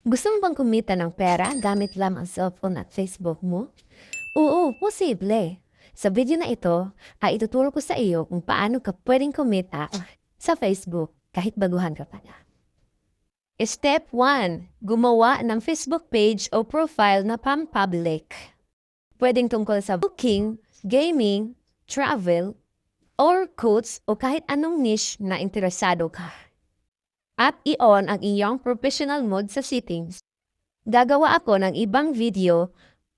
Gusto mo bang kumita ng pera gamit lang ang cellphone at Facebook mo? Oo, posible. Sa video na ito, ay ituturo ko sa iyo kung paano ka pwedeng kumita sa Facebook kahit baguhan ka pala. Step 1. Gumawa ng Facebook page o profile na pam-public. Pwedeng tungkol sa booking, gaming, travel, or quotes o kahit anong niche na interesado ka. At i-on ang iyong professional mode sa settings. Gagawa ako ng ibang video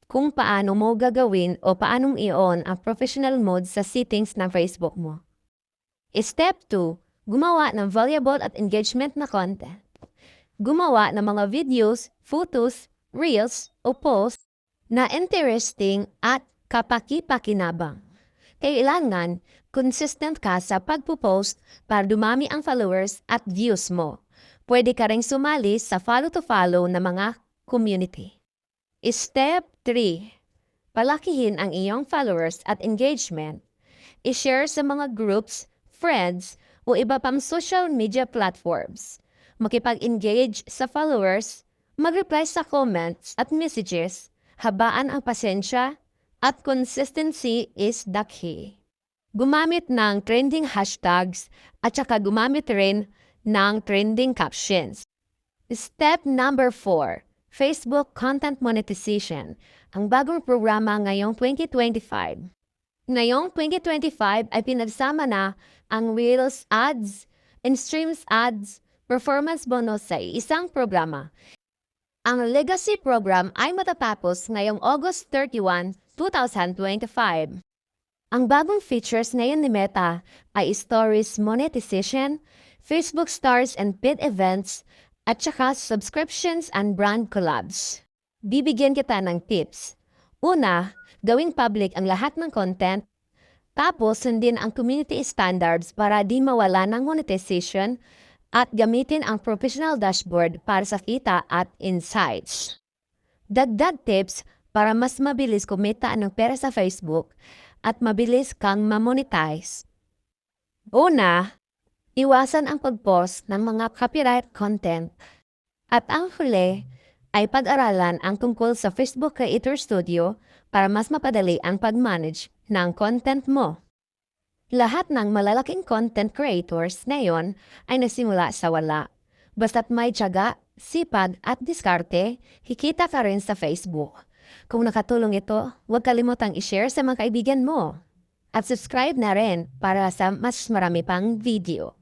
kung paano mo gagawin o paanong i-on ang professional mode sa settings ng Facebook mo. Step 2. Gumawa ng valuable at engagement na content. Gumawa ng mga videos, photos, reels, o posts na interesting at kapaki-pakinabang. Kailangan consistent ka sa pagpo-post para dumami ang followers at views mo. Pwede ka ring sumali sa follow-to-follow na mga community. Step 3. Palakihin ang iyong followers at engagement. I-share sa mga groups, friends, o iba pang social media platforms. Makipag-engage sa followers, mag-reply sa comments at messages, habaan ang pasensya, at consistency is the key. Gumamit ng trending hashtags at saka gumamit rin ng trending captions. Step number 4. Facebook Content Monetization, ang bagong programa ngayong 2025. Ngayong 2025 ay pinagsama na ang Reels ads and Streams ads performance bonus sa isang programa. Ang Legacy Program ay matatapos ngayong August 31, 2025. Ang bagong features ngayon ni Meta ay Stories Monetization, Facebook Stars and Paid Events, at saka Subscriptions and Brand Collabs. Bibigyan kita ng tips. Una, gawing public ang lahat ng content, tapos sundin ang community standards para di mawala ng monetization at gamitin ang professional dashboard para sa kita at insights. Dagdag tips para mas mabilis kumita ng pera sa Facebook at mabilis kang mamonetize. Una, iwasan ang pag-post ng mga copyright content. At ang huli ay pag-aralan ang tungkol sa Facebook Creator Studio para mas mapadali ang pag-manage ng content mo. Lahat ng malalaking content creators ngayon ay nasimula sa wala. Basta't may tiyaga, sipag at diskarte, hikita ka rin sa Facebook. Kung nakatulong ito, huwag kalimutang i-share sa mga kaibigan mo. At subscribe na rin para sa mas marami pang video.